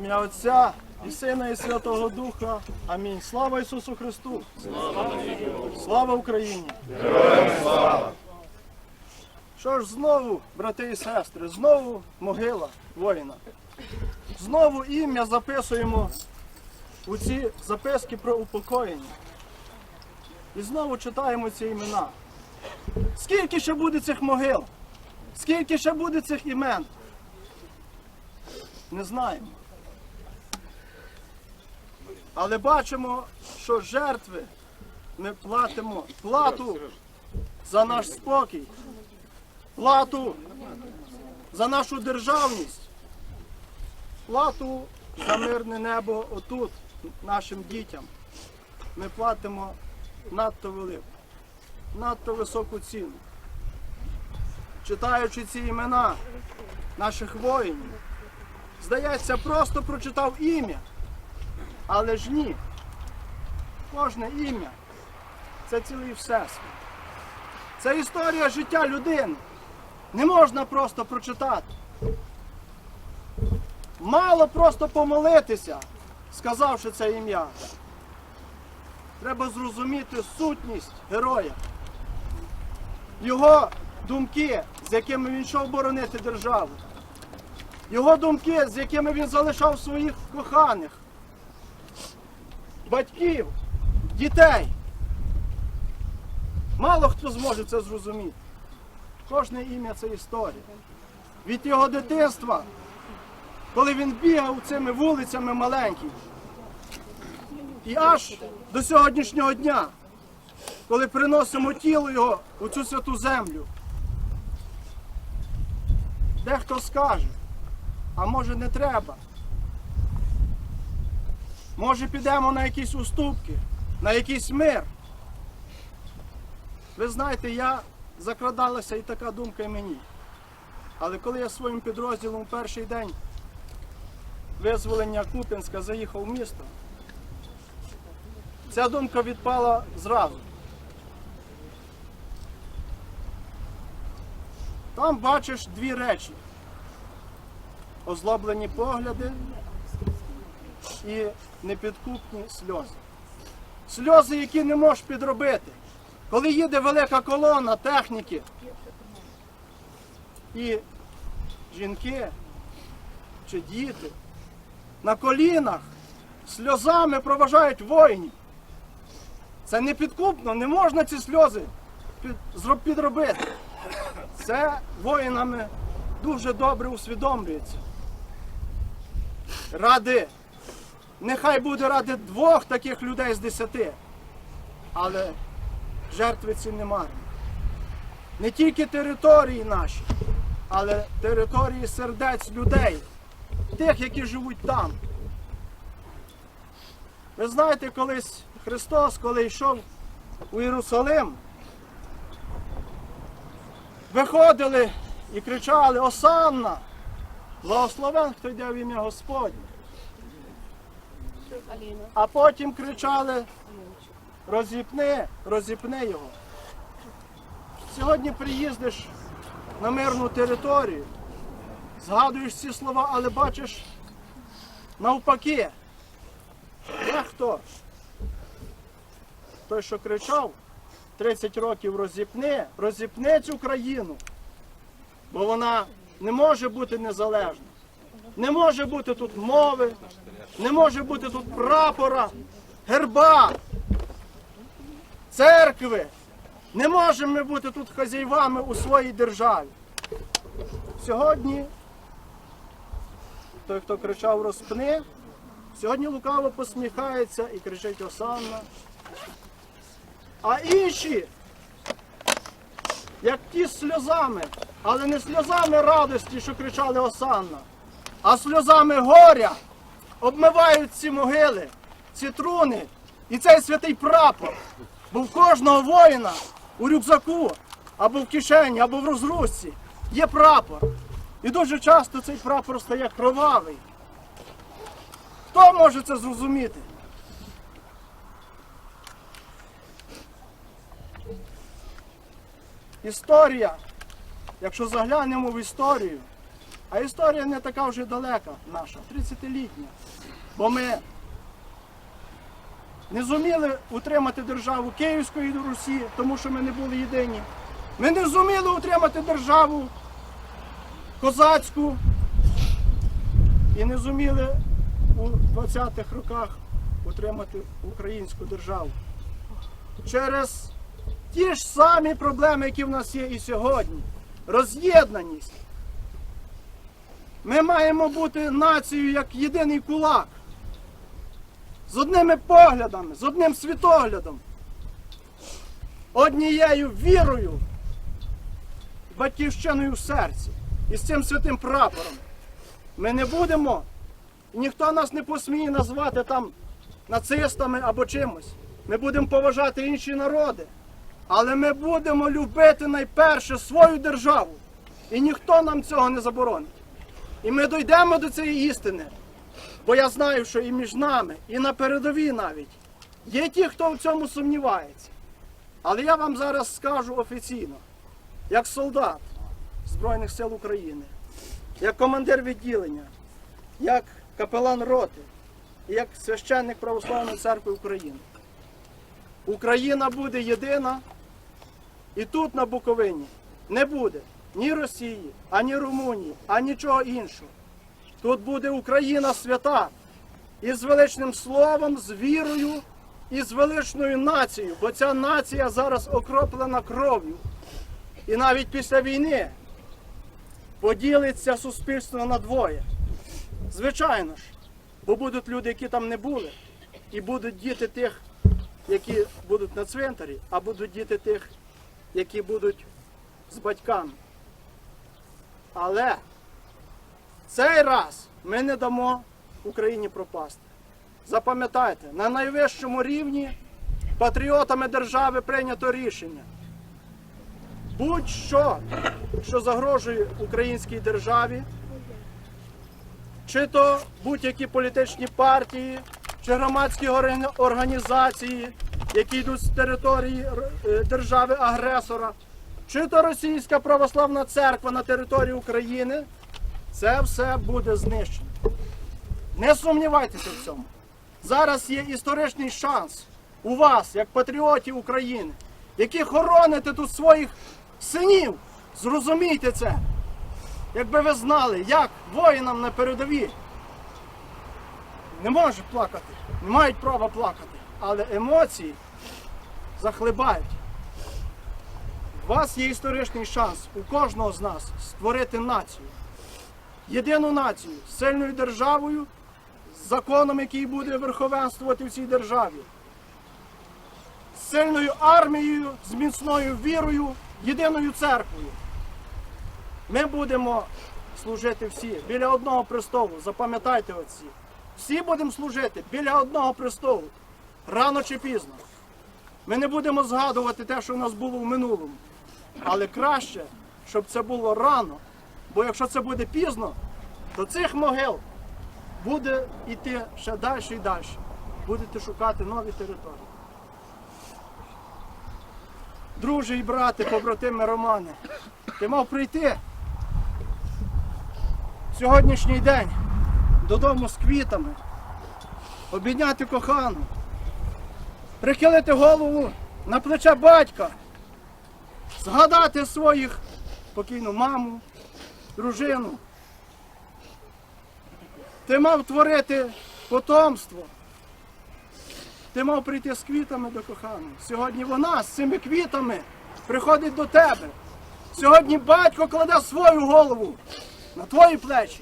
ім'я Отця і Сина, і Святого Духа. Амінь. Слава Ісусу Христу! Слава Україні! Що ж знову, брати і сестри, знову могила воїна. Знову ім'я записуємо у ці записки про упокоєння. І знову читаємо ці імена. Скільки ще буде цих могил? Скільки ще буде цих імен? Не знаємо. Але бачимо, що жертви ми платимо плату за наш спокій, плату за нашу державність, плату за мирне небо отут, нашим дітям. Ми платимо надто велику, надто високу ціну. Читаючи ці імена наших воїнів, здається, просто прочитав ім'я. Але ж ні. Кожне ім'я це цілий всесвіт. Це історія життя людини. Не можна просто прочитати. Мало просто помолитися, сказавши це ім'я. Треба зрозуміти сутність героя, його думки, з якими він йшов боронити державу, його думки, з якими він залишав своїх коханих, батьків, дітей. Мало хто зможе це зрозуміти. Кожне ім'я це історія. Від його дитинства, коли він бігав цими вулицями маленькими, і аж до сьогоднішнього дня, коли приносимо тіло його у цю святу землю. Дехто скаже, а може не треба. Може підемо на якісь уступки, на якийсь мир. Ви знаєте, я закрадалася і така думка і мені. Але коли я своїм підрозділом у перший день визволення Куп'янська заїхав в місто, ця думка відпала зразу. Там бачиш дві речі: озлоблені погляди і непідкупні сльози. Сльози, які не можеш підробити. Коли їде велика колона техніки і жінки чи діти на колінах сльозами проважають воїнів. Це не підкупно, не можна ці сльози підробити. Це воїнами дуже добре усвідомлюється. Ради, нехай буде ради двох таких людей з десяти, але жертви ці не марні. Не тільки території наші, але території сердець людей, тих, які живуть там. Ви знаєте, колись Христос, коли йшов у Єрусалим, виходили і кричали Осанна! Благословен, хто йде в ім'я Господнє. А потім кричали розіпни, розіпни його. Сьогодні приїздиш на мирну територію, згадуєш ці слова, але бачиш навпаки. Дехто, той, що кричав 30 років розіпни, розіпни цю країну, бо вона не може бути незалежна. Не може бути тут мови, не може бути тут прапора, герба, церкви. Не можемо ми бути тут хазяйвами у своїй державі. Сьогодні той, хто кричав розпни, сьогодні лукаво посміхається і кричить Осанна. А інші, як ті сльозами, але не сльозами радості, що кричали Осанна, а сльозами горя обмивають ці могили, ці труни і цей святий прапор. Бо в кожного воїна у рюкзаку, або в кишені, або в розрузці є прапор. І дуже часто цей прапор стає кровавий. Хто може це зрозуміти? Історія, якщо заглянемо в історію, А історія не така вже далека наша, 30-літня. Бо ми не зуміли утримати державу Київської Русі, тому що ми не були єдині. Ми не зуміли утримати державу козацьку і не зуміли у 20-х роках утримати українську державу. Через ті ж самі проблеми, які в нас є і сьогодні. Роз'єднаність. Ми маємо бути нацією як єдиний кулак. З одними поглядами, з одним світоглядом, однією вірою, батьківщиною в серці і з цим святим прапором. Ми не будемо, і ніхто нас не посміє назвати там нацистами або чимось. Ми будемо поважати інші народи. Але ми будемо любити найперше свою державу. І ніхто нам цього не заборонить. І ми дійдемо до цієї істини. Бо я знаю, що і між нами, і на передовій навіть є ті, хто в цьому сумнівається. Але я вам зараз скажу офіційно, як солдат Збройних сил України, як командир відділення, як капелан роти як священник Православної церкви України. Україна буде єдина, і тут на Буковині не буде ні Росії, ані Румунії, ані нічого іншого. Тут буде Україна свята із величним словом, з вірою і з величною нацією, бо ця нація зараз окроплена кров'ю. І навіть після війни поділиться суспільство на двоє. Звичайно ж, бо будуть люди, які там не були, і будуть діти тих, які будуть на цвинтарі, а будуть діти тих, які будуть з батьками. Але цей раз ми не дамо Україні пропасти. Запам'ятайте, на найвищому рівні патріотами держави прийнято рішення. Будь-що, що загрожує українській державі, чи то будь-які політичні партії, чи громадські організації, які йдуть з території е, держави-агресора, чи то Російська православна церква на території України, це все буде знищено. Не сумнівайтеся в цьому. Зараз є історичний шанс у вас, як патріотів України, які хороните тут своїх синів. Зрозумійте це. Якби ви знали, як воїнам на передовій не можуть плакати, не мають права плакати, але емоції захлибають. У вас є історичний шанс у кожного з нас створити націю. Єдину націю з сильною державою, з законом, який буде верховенствувати в цій державі, з сильною армією, з міцною вірою, єдиною церквою. Ми будемо служити всі біля одного престолу. Запам'ятайте оці. Всі будемо служити біля одного престолу. Рано чи пізно. Ми не будемо згадувати те, що в нас було в минулому. Але краще, щоб це було рано. Бо якщо це буде пізно, то цих могил буде йти ще далі і далі. Будете шукати нові території. Друже і брате, побратими Романе, ти мав прийти сьогоднішній день додому з квітами, обійняти кохану, прихилити голову на плече батька, згадати своїх покійну маму, дружину. Ти мав творити потомство. Ти мав прийти з квітами до коханої. Сьогодні вона з цими квітами приходить до тебе. Сьогодні батько кладе свою голову на твої плечі.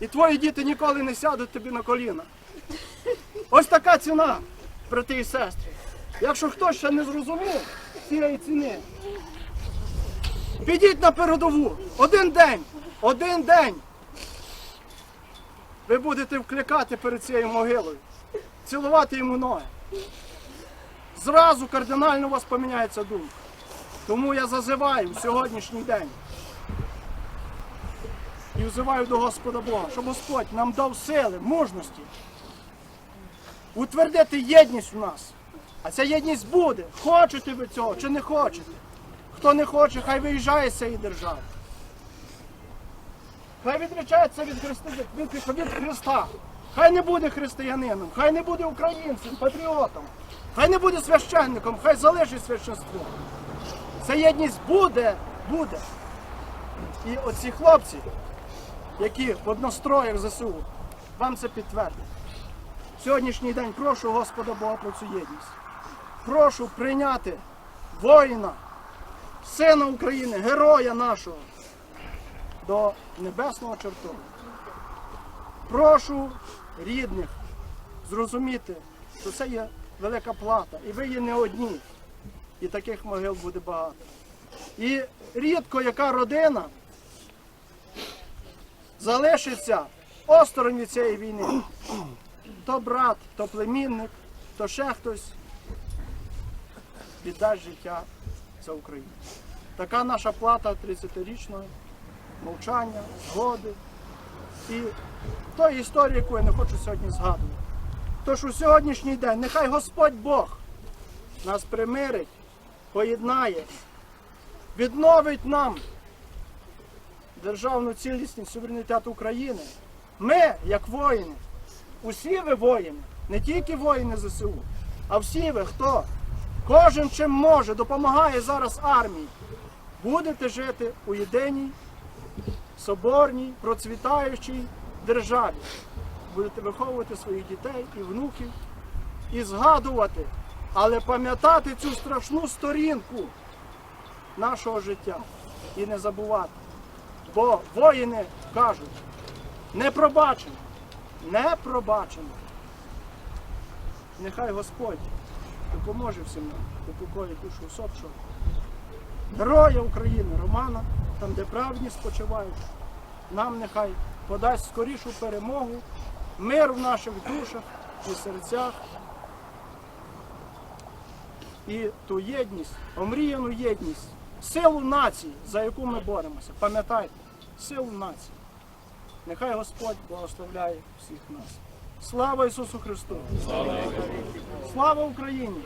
І твої діти ніколи не сядуть тобі на коліна. Ось така ціна, брати і сестри. Якщо хтось ще не зрозумів цієї ціни, підіть на передову. Один день, один день. Ви будете вкликати перед цією могилою, цілувати йому ноги. Зразу кардинально у вас поміняється думка. Тому я зазиваю в сьогоднішній день і взиваю до Господа Бога, щоб Господь нам дав сили, мужності утвердити єдність в нас. А ця єдність буде. Хочете ви цього чи не хочете? Хто не хоче, хай виїжджає з цієї держави. хай відречається від, Христи, від, від Христа. Хай не буде християнином, хай не буде українцем, патріотом, хай не буде священником, хай залишить священство. Ця єдність буде, буде. І оці хлопці, які в одностроях ЗСУ, вам це підтвердять. Сьогоднішній день прошу Господа Бога про цю єдність. Прошу прийняти воїна, сина України, героя нашого до небесного чертогу. Прошу рідних зрозуміти, що це є велика плата, і ви є не одні, і таких могил буде багато. І рідко яка родина залишиться осторонь від цієї війни. То брат, то племінник, то ще хтось віддасть життя за Україну. Така наша плата 30-річного мовчання, згоди і тої історії, яку я не хочу сьогодні згадувати. Тож у сьогоднішній день нехай Господь Бог нас примирить, поєднає, відновить нам державну цілісність, суверенітет України. Ми, як воїни, усі ви воїни, не тільки воїни ЗСУ, а всі ви, хто кожен чим може, допомагає зараз армії, будете жити у єдиній, соборній, процвітаючій державі. Будете виховувати своїх дітей і внуків і згадувати, але пам'ятати цю страшну сторінку нашого життя і не забувати. Бо воїни кажуть, не пробачено, не пробачено. Нехай Господь допоможе всім нам, упокоїть душу усопшого. Героя України, Романа, там, де праведні спочивають, нам нехай подасть скорішу перемогу, мир в наших душах і серцях. І ту єдність, омріяну єдність, силу нації, за яку ми боремося. Пам'ятайте, силу нації. Нехай Господь благословляє всіх нас. Слава Ісусу Христу! Слава Україні!